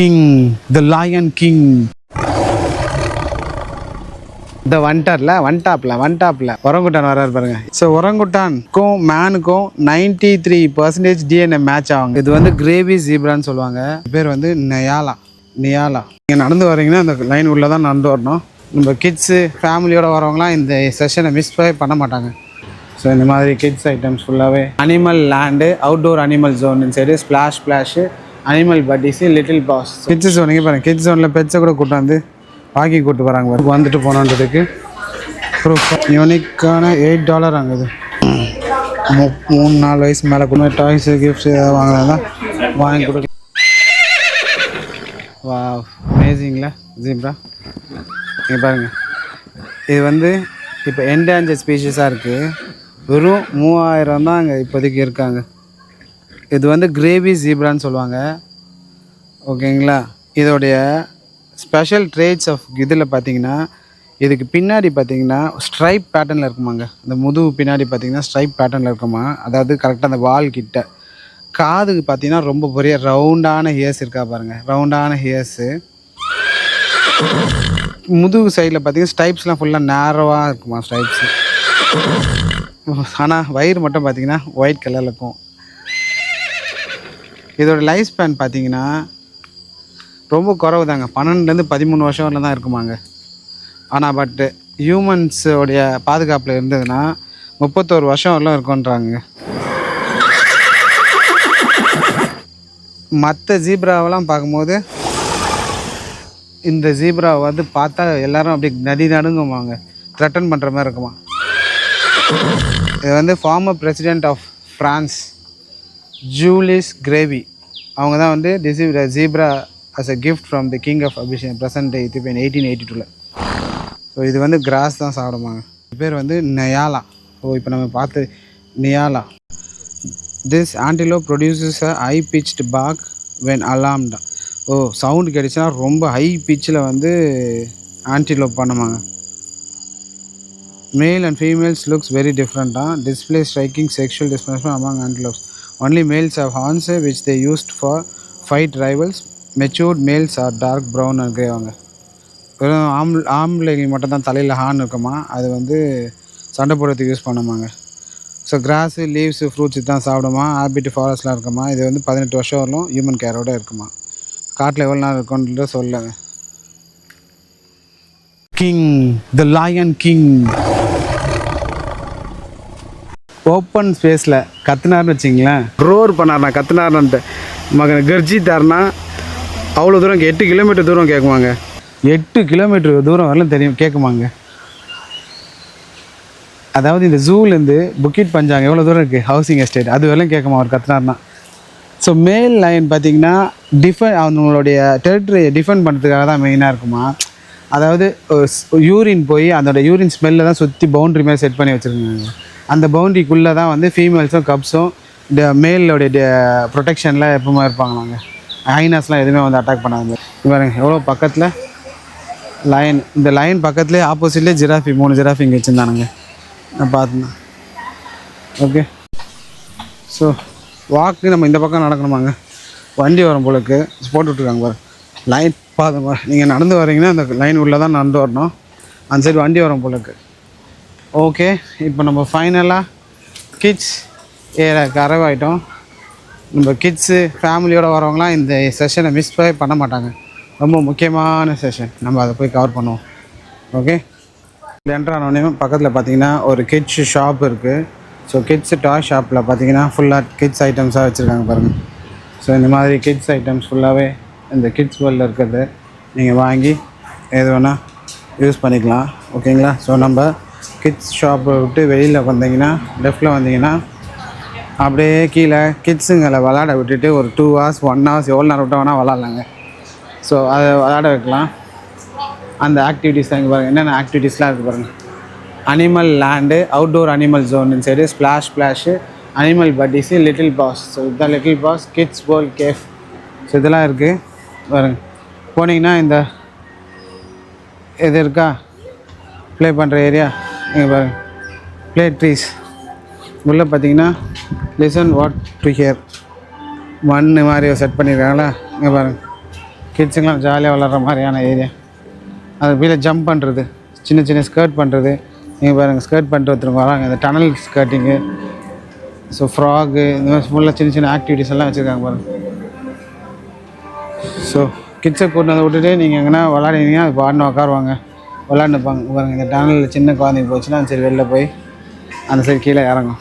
King the lion king இந்த வந்துட்டார்ல வந்துட்டாப்ல வந்துட்டாப்ல orangutan வர்றாரு பாருங்க. ஸோ ஒரங்குட்டானுக்கும் மேனுக்கும் ninety three percentage DNA match ஆகுங்க. இது வந்து கிரேவி ஜீப்ரான்னு சொல்லுவாங்க. பேர் வந்து நயாலா நியாலா நீங்கள் நடந்து வரீங்கன்னா அந்த லைன் உள்ளே தான் நடந்து வரணும். நம்ம கிட்ஸு ஃபேமிலியோட வரவங்களாம் இந்த செஷனை மிஸ் பண்ண மாட்டாங்க. ஸோ இந்த மாதிரி கிட்ஸ் ஐட்டம்ஸ் ஃபுல்லாகவே animal land outdoor animal zone side splash splash animal buddies little boss kids zone இங்கே பாருங்க. கிட்ஸ் ஜோனில் பெட்ஸை கூட கூட்டு வந்து வாக்கிங் கூட்டு வராங்க. வந்துட்டு போனோன்றதுக்கு. ப்ரூஃப் யூனிக்கான எயிட் டாலர் மூ- மூணு நாலு வயசு மேலே கூட டாய்ஸு கிஃப்ட்ஸ் ஏதாவது வாங்கினா வாங்கி கொடு வா அமேசிங்களா ஜீப்ரா. இங்கே பாருங்கள் இது வந்து இப்போ என்டேஞ்சர் ஸ்பீஷஸாக இருக்குது வெறும் மூவாயிரம் தான் அங்கே இப்போதைக்கு இருக்காங்க. இது வந்து கிரேவி ஜீப்ரான்னு சொல்லுவாங்க. ஓகேங்களா? இதோடைய ஸ்பெஷல் ட்ரேட்ஸ் ஆஃப் இதில் பார்த்தீங்கன்னா இதுக்கு பின்னாடி பார்த்தீங்கன்னா ஸ்ட்ரைப் பேட்டர்னில் இருக்குமாங்க. இந்த முதுகு பின்னாடி பார்த்தீங்கன்னா ஸ்ட்ரைப் பேட்டர்னில் இருக்குமா? அதாவது கரெக்டாக அந்த வால் கிட்ட. காதுக்கு பார்த்தீங்கன்னா ரொம்ப பெரிய ரவுண்டான ஹியர்ஸ் இருக்கா பாருங்கள் ரவுண்டான ஹியர்ஸு முதுகு சைடில் பார்த்தீங்கன்னா ஸ்டைப்ஸ்லாம் ஃபுல்லாக நேரவாக இருக்குமா ஸ்டைப்ஸு ஆனால் வயிறு மட்டும் பார்த்தீங்கன்னா ஒயிட் கலரில் இருக்கும். இதோட லைஃப் ஸ்பேன் பார்த்தீங்கன்னா ரொம்ப குறவு தாங்க பன்னெண்டுலேருந்து பதிமூணு வருஷம் வரல தான் இருக்குமாங்க. ஆனால் பட்டு ஹியூமன்ஸோடைய பாதுகாப்பில் இருந்ததுன்னா முப்பத்தோரு வருஷம் வரலாம் இருக்குன்றாங்க மற்ற ஜீப்ராவெல்லாம் பார்க்கும்போது இந்த ஜீப்ராவை வந்து பார்த்தா எல்லாரும் அப்படி நடி நடுங்குவாங்க த்ரெட்டன் பண்ணுற மாதிரி இருக்குமா. இது வந்து former president of France Jules Grevy அவங்க தான் வந்து receive zebra as a gift from the king of Abyssinia present Ethiopian eighteen eighty டூவில் ஸோ இது வந்து கிராஸ் தான் சாப்பிடுவாங்க. இது பேர் வந்து நயாலா ஓ இப்போ நம்ம பார்த்து nyala this antelope produces a high pitched bark when அலாம்டா ஓ சவுண்டு கிடைச்சுன்னா ரொம்ப ஹை பிச்சில் வந்து ஆன்டிலோப் பண்ணுவாங்க. Male and females looks very டிஃப்ரெண்ட்டாக display striking sexual டிஸ்பிளேஷன் among antelopes only males have horns which they used for fight rivals. Matured males are dark brown and கிரேவாங்க வெறும் ஆம் ஆம்பளைங்க மட்டும் தான் தலையில் ஹார்ன் இருக்குமா? அது வந்து சண்டை போடுறதுக்கு யூஸ் பண்ணுமாங்க. ஸோ கிராஸு லீவ்ஸு ஃப்ரூட்ஸ் தான் சாப்பிடுமா? ஹாபிட் ஃபாரஸ்ட்லாம் இருக்குமா? இது வந்து பதினெட்டு வருஷம் வரலும் ஹியூமன் கேரோட இருக்குமா? காட்டில் எவ்வளோ நேரம் இருக்கும்ன்றது சொல்லுங்க. King the lion king open ஸ்பேஸில் கத்துனார்னு வச்சிங்களேன் ரோர் பண்ணார்னா கத்துனார்னு மகனை கர்ஜித்தார்னா அவ்வளோ தூரம் எட்டு கிலோமீட்டர் தூரம் கேட்குமாங்க எட்டு கிலோமீட்டர் தூரம் வரலாம் தெரியும் கேட்குமாங்க அதாவது இந்த ஜூலேருந்து புக்கிட் பஞ்சாங்க எவ்வளோ தூரம் இருக்குது ஹவுசிங் எஸ்டேட் அது வரலாம் கேட்குமா அவர் கத்துனார்னா ஸோ மேல் லைன் பார்த்தீங்கன்னா டிஃபென் அவங்களுடைய டெரிட்டரியை டிஃபெண்ட் பண்ணுறதுக்காக தான் மெயினாக இருக்குமா? அதாவது யூரின் போய் அதோட யூரின் ஸ்மெல்ல தான் சுற்றி பவுண்ட்ரி மாதிரி செட் பண்ணி வச்சுருக்காங்க. அந்த பவுண்ட்ரிக்குள்ளே தான் வந்து ஃபீமேல்ஸும் கப்ஸும் இந்த மேலோடைய ப்ரொடெக்ஷனில் எப்பவுமே இருப்பாங்களாங்க ஹைனஸ்லாம் எதுவுமே வந்து அட்டாக் பண்ணாங்க பாருங்க எவ்வளோ பக்கத்தில்? லைன் இந்த லைன் பக்கத்துலேயே ஆப்போசிட்லேயே ஜிராஃபி மூணு ஜிராஃபி இங்கே வச்சுருந்தானுங்க. நான் பார்த்தேன் ஓகே ஸோ வாக்கு நம்ம இந்த பக்கம் நடக்கணுமாங்க வண்டி வரும் போலக்கு போட்டு விட்ருக்காங்க பாரு. லைன் பாருங்க நீங்கள் நடந்து வரீங்கன்னா அந்த லைன் உள்ளே தான் நடந்து வரணும். அந்த சைடு வண்டி வரும் போலக்கு ஓகே இப்போ நம்ம ஃபைனலாக கிட்ஸ் ஏரியாவுக்கு அரைவாயிட்டோம் நம்ம கிட்ஸு ஃபேமிலியோடு வரவங்களாம் இந்த செஷனை மிஸ் பண்ண மாட்டாங்க. ரொம்ப முக்கியமான செஷன் நம்ம அதை போய் கவர் பண்ணுவோம். ஓகே? என்ட்ரு ஆனோடனே பக்கத்தில் பார்த்தீங்கன்னா ஒரு கிட்ஸ் ஷாப் இருக்குது ஸோ கிட்ஸ் டாய் ஷாப்பில் பார்த்தீங்கன்னா ஃபுல்லாக கிட்ஸ் ஐட்டம்ஸாக வச்சுருக்காங்க பாருங்கள் ஸோ இந்த மாதிரி கிட்ஸ் ஐட்டம்ஸ் ஃபுல்லாகவே இந்த கிட்ஸ் வேர்ல்டில் இருக்கிறது நீங்கள் வாங்கி எது வேணால் யூஸ் பண்ணிக்கலாம். ஓகேங்களா? ஸோ நம்ம கிட்ஸ் ஷாப்பை விட்டு வெளியில் வந்தீங்கன்னா லெஃப்டில் வந்தீங்கன்னா அப்படியே கீழே கிட்ஸுங்களை விளாட விட்டுட்டு ஒரு டூ ஹவர்ஸ் ஒன் ஹவர்ஸ் எவ்வளோ நேரம் விட்டு வேணால் விளாட்லாங்க ஸோ அதை விளாட வைக்கலாம். அந்த ஆக்டிவிட்டீஸ் தான் இங்கே பாருங்கள் என்னென்ன ஆக்டிவிட்டீஸ்லாம் இருக்குது பாருங்கள் animal land outdoor animal zone side splash splash animal buddies little boss so இதுதான் little boss kids pool cafe so இதெல்லாம் இருக்குது பாருங்க. போனீங்கன்னா இந்த இது இருக்கா? ப்ளே பண்ணுற ஏரியா இங்கே பாருங்க. ப்ளே ட்ரீஸ் உள்ளே பார்த்தீங்கன்னா லிசன் வாட் டு ஹியர் மண் மாதிரி செட் பண்ணியிருக்காங்களா இங்கே பாருங்க. கிட்ஸுங்களாம் ஜாலியாக விளாட்ற மாதிரியான ஏரியா அது கீழே ஜம்ப் பண்ணுறது சின்ன சின்ன ஸ்கர்ட் பண்ணுறது நீங்கள் பாருங்கள் ஸ்கர்ட் பண்ணிட்டு ஒருத்தருங்க வராங்க. இந்த டனல் ஸ்கர்ட்டிங்கு ஸோ ஃப்ராகு இந்த மாதிரி ஃபுல்லாக சின்ன சின்ன ஆக்டிவிட்டீஸ் எல்லாம் வச்சுருக்காங்க பாருங்கள் ஸோ கிட்ஸை கூட்டினதை வந்து விட்டுட்டு நீங்கள் எங்கன்னா விளாடினீங்கன்னா அது பாடின உட்காருவாங்க விளாண்டுப்பாங்க. பாருங்கள் இந்த டேனலில் சின்ன குழந்தைங்க போச்சுன்னா சரி வெளில போய் அந்த சைடு கீழே இறங்கும்.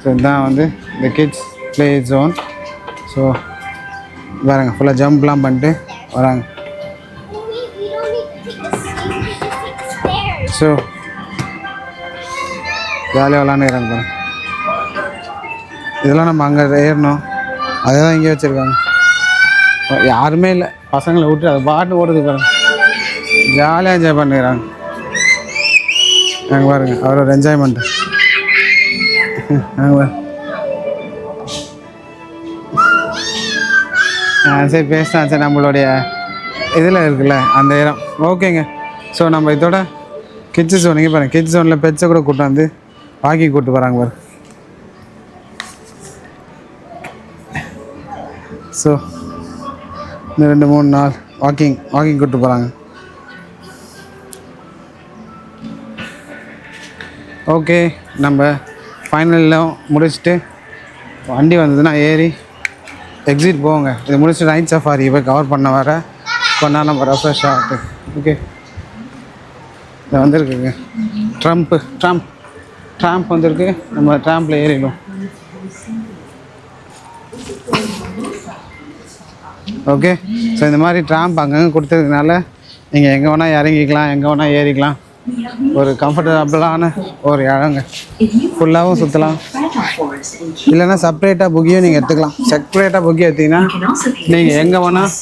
ஸோ இதுதான் வந்து இந்த கிட்ஸ் ப்ளே ஜோன் ஸோ பாருங்க ஃபுல்லாக ஜம்ப்லாம் பண்ணிட்டு வராங்க. ஸோ ஜாலியாக விளாண்டுக்கிறாங்க பாருங்க. இதெல்லாம் நம்ம அங்கே ஏறணும். அதே தான் இங்கே வச்சுருக்காங்க. யாருமே இல்லை. பசங்களை விட்டு அதை பாட்டு ஓடுது பாருங்கள் ஜாலியாக என்ஜாய் பண்ணுறாங்க நாங்கள் பாருங்க அவரோட என்ஜாய்மெண்ட்டு அங்கே ஆ சரி பேசலாம் சரி நம்மளுடைய இதில் இருக்குல்ல அந்த இடம். ஓகேங்க. ஸோ நம்ம இதோட கிட்ஸ் ஜோன் இங்கே பாருங்க. கிட்ஸ் ஜோனில் பெட்ஸை கூட கூட்டு வந்து வாக்கிங் கூப்பிட்டு போகிறாங்க பாரு. ஸோ இந்த ரெண்டு மூணு நாள் வாக்கிங் வாக்கிங் கூட்டு போகிறாங்க ஓகே நம்ம ஃபைனலில் முடிச்சுட்டு வண்டி வந்ததுன்னா ஏறி எக்ஸிட் போங்க. இது முடிச்சுட்டு நைட் சஃபாரி போய் கவர் பண்ண வர கொண்டா நம்ம ரெஃப்ரெஷ் ஆகிட்டு. ஓகே இது வந்திருக்குங்க. ட்ரம்ப்பு ட்ரம்ப் ட்ராம்ப் வந்திருக்கு. நம்ம ட்ராம்பில் ஏறிடும் ஓகே ஸோ இந்த மாதிரி ட்ராம்ப் அங்கங்கே கொடுத்ததுனால நீங்கள் எங்கே வேணால் இறங்கிக்கலாம் எங்கே வேணால் ஏறிக்கலாம். ஒரு கம்ஃபர்டபுளான ஒரு இடங்க ஃபுல்லாகவும் சுற்றலாம் இல்லைன்னா செப்பரேட்டாக புக்கியும் நீங்கள் எடுத்துக்கலாம். செப்பரேட்டாக புக்கி எடுத்தீங்கன்னா நீங்கள் எங்கே வேணால்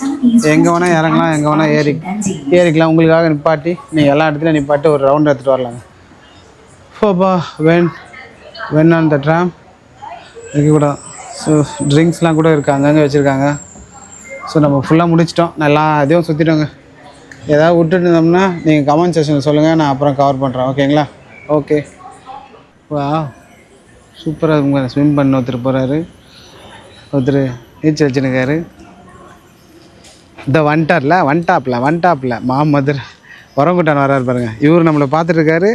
எங்கே வேணால் இறங்கலாம் எங்கே வேணால் ஏறி ஏறிக்கலாம். உங்களுக்காக நிப்பாட்டி நீங்கள் எல்லா இடத்துலையும் நிப்பாட்டி ஒரு ரவுண்ட் எடுத்துகிட்டு வரலாங்க. ஃபோபா when when on the tram இது கூட ஸோ ட்ரிங்க்ஸ்லாம் கூட இருக்குது அங்கங்கே வச்சுருக்காங்க. ஸோ நம்ம ஃபுல்லாக முடிச்சிட்டோம். நல்லா அதையும் சுற்றிட்டோங்க ஏதாவது விட்டுட்டு இருந்தோம்னா நீங்கள் கமெண்ட் செஷனில் சொல்லுங்கள் நான் அப்புறம் கவர் பண்ணுறேன் ஓகேங்களா ஓகே வா சூப்பராக இருக்குங்க. ஸ்விம் பண்ண ஒருத்தர் போகிறாரு ஒருத்தர் நீச்சல் வச்சுருக்காரு இந்த வந்துட்டார்ல வந்துட்டாப்ல வந்துட்டாப்ல மாமதுர். உரங்குட்டான் வராரு பாருங்கள் இவர் நம்மளை பார்த்துட்ருக்காரு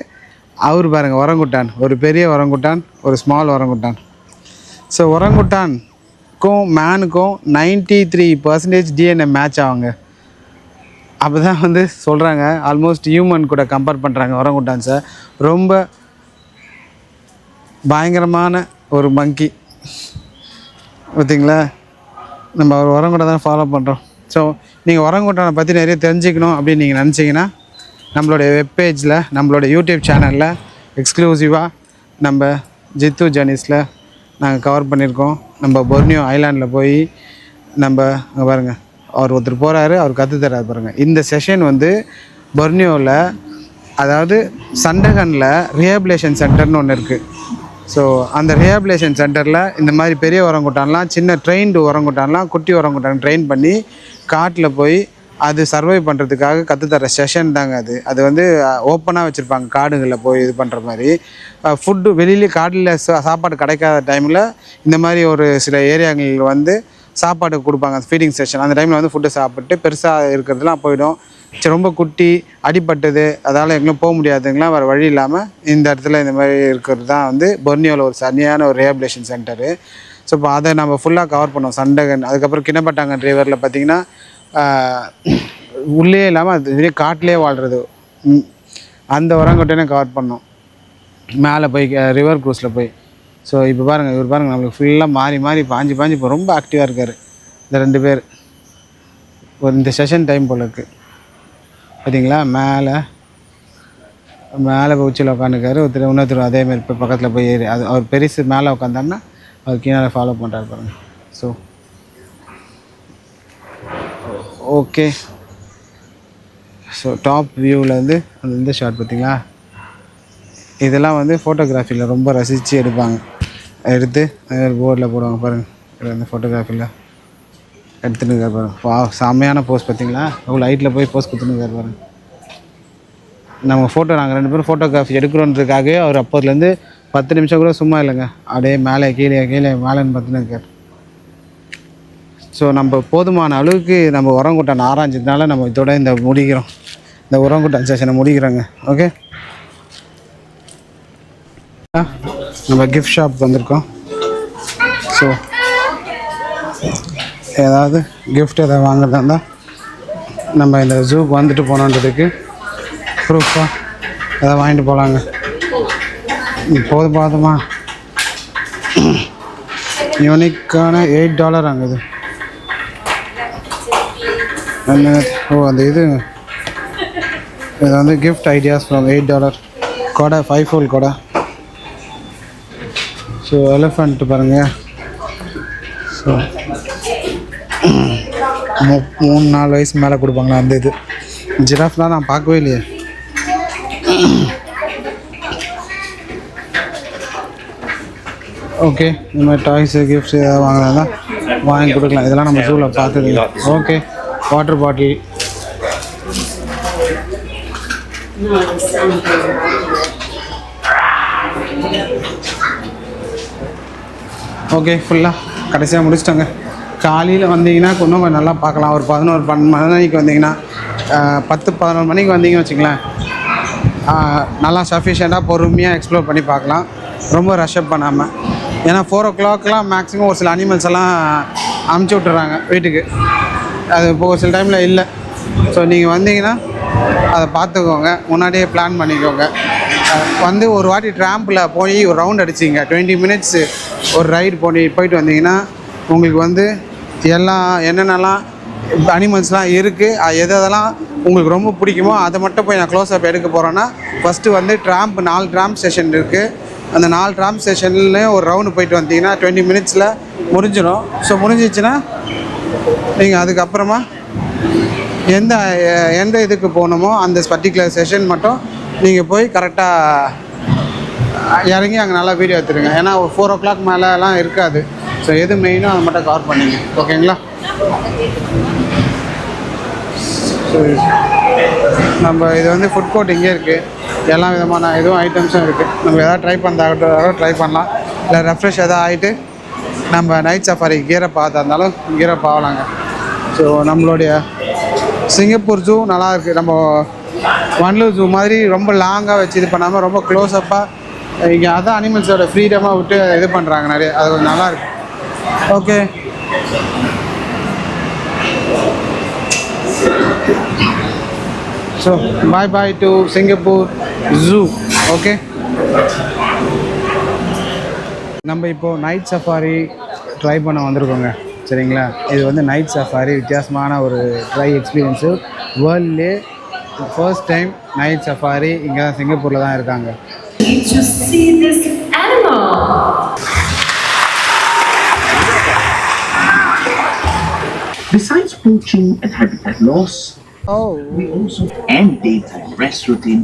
அவர் பாருங்கள் உரங்குட்டான் ஒரு பெரிய உரங்குட்டான் ஒரு ஸ்மால் உரங்குட்டான் ஸோ உரங்குட்டானுக்கும் மேனுக்கும் ninety three percentage DNA match ஆகுங்க. அப்போ தான் வந்து சொல்கிறாங்க ஆல்மோஸ்ட் ஹியூமன் கூட கம்பேர் பண்ணுறாங்க ஒரங்குட்டான்ஸை ரொம்ப பயங்கரமான ஒரு மங்கி பார்த்திங்களா நம்ம ஒரு உரங்குட்டை தான் ஃபாலோ பண்ணுறோம் ஸோ நீங்கள் உரங்குட்டானை பற்றி நிறைய தெரிஞ்சுக்கணும் அப்படின்னு நீங்கள் நினச்சிங்கன்னா நம்மளுடைய வெப்பேஜில் நம்மளோட யூடியூப் சேனலில் எக்ஸ்க்ளூசிவாக நம்ம ஜித்து ஜர்னிஸில் நாங்கள் கவர் பண்ணியிருக்கோம். நம்ம பொர்னியோ ஐலாண்டில் போய் நம்ம அங்கே பாருங்கள் அவர் ஒருத்தர் போகிறாரு அவர் கற்று பாருங்கள் இந்த செஷன் வந்து பொர்னியோவில் அதாவது சண்டகனில் ரிஹேபிலேஷன் சென்டர்னு ஒன்று இருக்குது ஸோ அந்த ரிஹேபிலேஷன் சென்டரில் இந்த மாதிரி பெரிய உரங்குட்டான்லாம் சின்ன ட்ரெயின்டு உரங்குட்டான்லாம் குட்டி உரங்குட்டான் ட்ரெயின் பண்ணி காட்டில் போய் அது சர்வை பண்ணுறதுக்காக கற்றுத்தர செஷன் தாங்க அது. அது வந்து ஓப்பனாக வச்சுருப்பாங்க காடுகளில் போய் இது பண்ணுற மாதிரி. ஃபுட்டு வெளியிலே காட்டில் சாப்பாடு கிடைக்காத டைமில் இந்த மாதிரி ஒரு சில ஏரியாங்களில் வந்து சாப்பாடு கொடுப்பாங்க ஃபீடிங் செஷன் அந்த டைமில் வந்து ஃபுட்டு சாப்பிட்டு பெருசாக இருக்கிறதுலாம் போயிடும். சரி ரொம்ப குட்டி அடிபட்டது அதால் எங்கேயும் போக முடியாதுங்களாம் வேறு வழி இல்லாமல் இந்த இடத்துல இந்த மாதிரி இருக்கிறது தான் வந்து பொர்னியோவில் ஒரு சரியான ஒரு ரேபிலேஷன் சென்டரு ஸோ இப்போ அதை நம்ம ஃபுல்லாக கவர் பண்ணோம். சண்டகன் அதுக்கப்புறம் கிணப்பட்டாங்கன் ரிவரில் பார்த்தீங்கன்னா உள்ளே இல்லாமல் அது வெளியே காட்டிலே வாழ்கிறது ம், அந்த உரங்கொட்டையும் கவர் பண்ணோம். மேலே போய் ரிவர் க்ரூஸில் போய். ஸோ இப்போ பாருங்கள் இவர் பாருங்கள் நம்மளுக்கு ஃபுல்லாக மாறி மாறி பாஞ்சு பாஞ்சு இப்போ ரொம்ப ஆக்டிவாக இருக்கார். இந்த ரெண்டு பேர். ஒரு இந்த செஷன் டைம் போல் இருக்குது பார்த்தீங்களா மேலே மேலே போய் உச்சியில் உட்காந்துருக்காரு ஒருத்தர் இன்னொருத்தர் அதேமாதிரி இப்போ பக்கத்தில் போய் ஏறி அது அவர் பெருசு மேலே உட்காந்தாருன்னா அவர் கீழே ஃபாலோ பண்ணுறாரு பாருங்கள் ஸோ ஓகே ஸோ டாப் வியூவிலேருந்து அந்த இந்த ஷாட் பார்த்தீங்களா இதெல்லாம் வந்து ஃபோட்டோகிராஃபியில் ரொம்ப ரசித்து எடுப்பாங்க. எடுத்து போர்டில் போடுவாங்க பாருங்கள் இந்த ஃபோட்டோகிராஃபியில் எடுத்துன்னு பாருங்கள் பாருங்க. வா செம்மையான போஸ் பார்த்தீங்களா அவ்வளோ ஹைட்டில் போய் போஸ் கொடுத்துன்னு இருக்காரு பாருங்கள் நம்ம ஃபோட்டோ நாங்கள் ரெண்டு பேரும் ஃபோட்டோகிராஃபி எடுக்கிறோன்றதுக்காகவே அவர் அப்போதுலேருந்து பத்து நிமிஷம் கூட சும்மா இல்லைங்க. அப்படியே மேலே கீழே கீழே மேலேன்னு பார்த்துன்னு இருக்கார் ஸோ நம்ம போதுமான அளவுக்கு நம்ம உரங்குட்டான் ஆராய்ஞ்சதுனால நம்ம இதோட இந்த முடிக்கிறோம். இந்த உரங்குட்டான் செஷனை முடிக்கிறோங்க. ஓகே நம்ம கிஃப்ட் ஷாப் வந்திருக்கோம். ஸோ ஏதாவது கிஃப்ட் எதாவது வாங்குறதா இருந்தால் நம்ம இந்த ஜூக்கு வந்துட்டு போனோன்றதுக்கு ப்ரூஃபாக எதாவது வாங்கிட்டு போகலாங்க போது போதும் யூனிக்கான எயிட் டாலர் அங்கே இது. என்ன ஓ அந்த இது. இது வந்து gift ideas from eight dollar கொடை ஃபைவ் ஃபோல் கொடை. ஸோ எலிஃபண்ட் பாருங்க. ஸோ மூணு நாலு வயசு மேலே கொடுப்பாங்களா அந்த இது. ஜிராஃப்லாம் நான் பார்க்கவே இல்லையே. ஓகே இந்த மாதிரி டாய்ஸு கிஃப்ட்ஸ் ஏதாவது வாங்கினா வாங்கி கொடுக்கலாம். இதெல்லாம் நம்ம ஜூவில் பார்த்தது ஓகே வாட்டர் பாட்டில் ஓகே ஃபுல்லாக கடைசியாக முடிச்சிட்டோங்க. காலையில் வந்தீங்கன்னா இன்னும் கொஞ்சம் நல்லா பார்க்கலாம். ஒரு பதினோரு பன்னெண்டு மணிக்கு வந்தீங்கன்னா பத்து பதினொரு மணிக்கு வந்தீங்கன்னு வச்சுங்களேன் நல்லா சஃபிஷியண்ட்டாக பொறுமையாக எக்ஸ்ப்ளோர் பண்ணி பார்க்கலாம். ரொம்ப ரஷ்அப் பண்ணாமல் ஏன்னா ஃபோர் ஓ கிளாக்லாம் மேக்ஸிமம் ஒரு சில அனிமல்ஸ் எல்லாம் அமுச்சு விட்டுறாங்க வீட்டுக்கு. அது இப்போ ஒரு சில டைமில் இல்லை. ஸோ நீங்கள் வந்தீங்கன்னா அதை பார்த்துக்கோங்க. முன்னாடியே பிளான் பண்ணிக்கோங்க. வந்து ஒரு வாட்டி ட்ராம்பில் போய் ஒரு ரவுண்ட் அடிச்சிங்க. டுவெண்ட்டி மினிட்ஸு ஒரு ரைடு போய் போயிட்டு வந்தீங்கன்னா உங்களுக்கு வந்து எல்லாம் என்னென்னலாம் அனிமல்ஸ்லாம் இருக்குது எது எதெல்லாம் உங்களுக்கு ரொம்ப பிடிக்குமோ அதை மட்டும் போய் நான் க்ளோஸ் அப் எடுக்க போகிறேன்னா ஃபஸ்ட்டு வந்து ட்ராம்ப் நாலு ட்ராம்ப் ஸ்டேஷன் இருக்குது அந்த நாலு ட்ராம்ப் ஸ்டேஷன்லேயும் ஒரு ரவுண்டு போயிட்டு வந்தீங்கன்னா டுவெண்ட்டி மினிட்ஸில் முடிஞ்சிடும். ஸோ முடிஞ்சிச்சுன்னா நீங்கள் அதுக்கப்புறமா எந்த எந்த இதுக்கு போகணுமோ அந்த பர்டிகுலர் செஷன் மட்டும் நீங்கள் போய் கரெக்டாக இறங்கி அங்கே நல்லா வீடியோ எடுத்துருங்க. ஏன்னா ஒரு ஃபோர் ஓ கிளாக் மேலெலாம் இருக்காது. ஸோ எது மெயினோ அதை மட்டும் கவர் பண்ணிங்க. ஓகேங்களா So, நம்ம இது வந்து ஃபுட் கோர்ட் இங்கே இருக்குது எல்லா விதமான இதுவும் ஐட்டம்ஸும் இருக்குது நம்ம எதாவது ட்ரை பண்ணுறதாகட்டும் ட்ரை பண்ணலாம். இல்லை ரெஃப்ரெஷ் எதாவது ஆகிட்டு நம்ம நைட் சஃபாரி கீரை பார்த்தா இருந்தாலும் கீரை பாவலாங்க ஸோ நம்மளுடைய சிங்கப்பூர் ஜூ நல்லா இருக்குது நம்ம வண்டலூர் ஜூ மாதிரி ரொம்ப லாங்காக வச்சு இது பண்ணாமல் ரொம்ப க்ளோஸ்அப்பாக இங்கே அதான் அனிமல்ஸோட ஃப்ரீடமாக விட்டு இது பண்ணுறாங்க நிறைய. அது கொஞ்சம் நல்லாயிருக்கு okay so bye bye to Singapore zoo okay நம்ம இப்போது நைட் சஃபாரி ட்ரை பண்ண வந்திருக்கோங்க. சரிங்களா? இது வந்து நைட் சஃபாரி வித்தியாசமான ஒரு ட்ரை எக்ஸ்பீரியன்ஸு வேர்ல்ட்லே ஃபர்ஸ்ட் டைம் நைட் சஃபாரி இங்கே தான் சிங்கப்பூரில் தான் இருக்காங்க to see this animal. Besides poaching and habitat loss, O we also end daytime rest routine